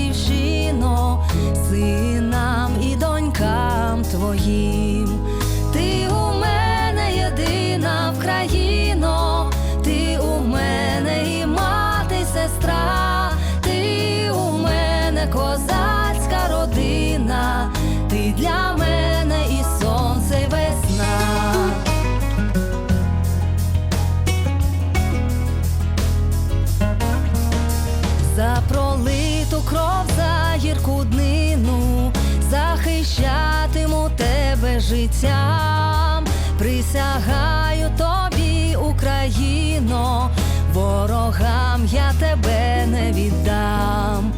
батьківщино, синам і донькам твоїм. Ти у мене єдина в країно, ти у мене і мати, і сестра, ти у мене козацька родина, ти для життям, присягаю тобі, Україно, ворогам я тебе не віддам.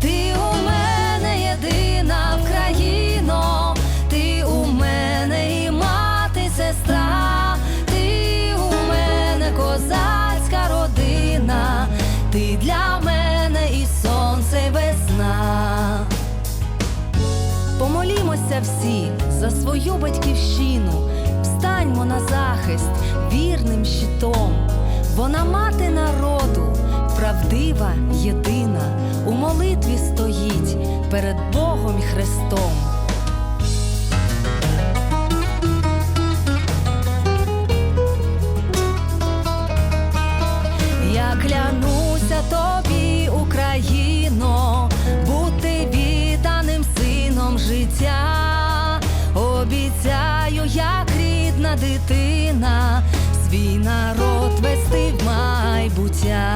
Ти у мене єдина в країно, ти у мене і мати, сестра, ти у мене козацька родина, ти для мене і сонце, і весна. Помолімося всі за свою батьківщину, встаньмо на захист вірним щитом. Вона мати народу, правдива, єдина, у молитві стоїть перед Богом і Христом. Я клянуся тобі, Україно, дитина, свій народ вести в майбуття.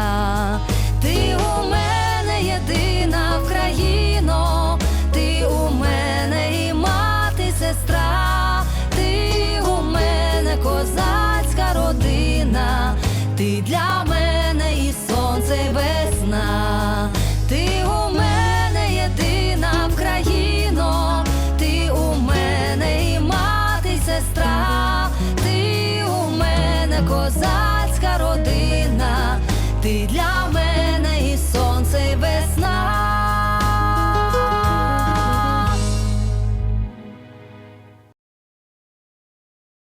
козацька родина, ти для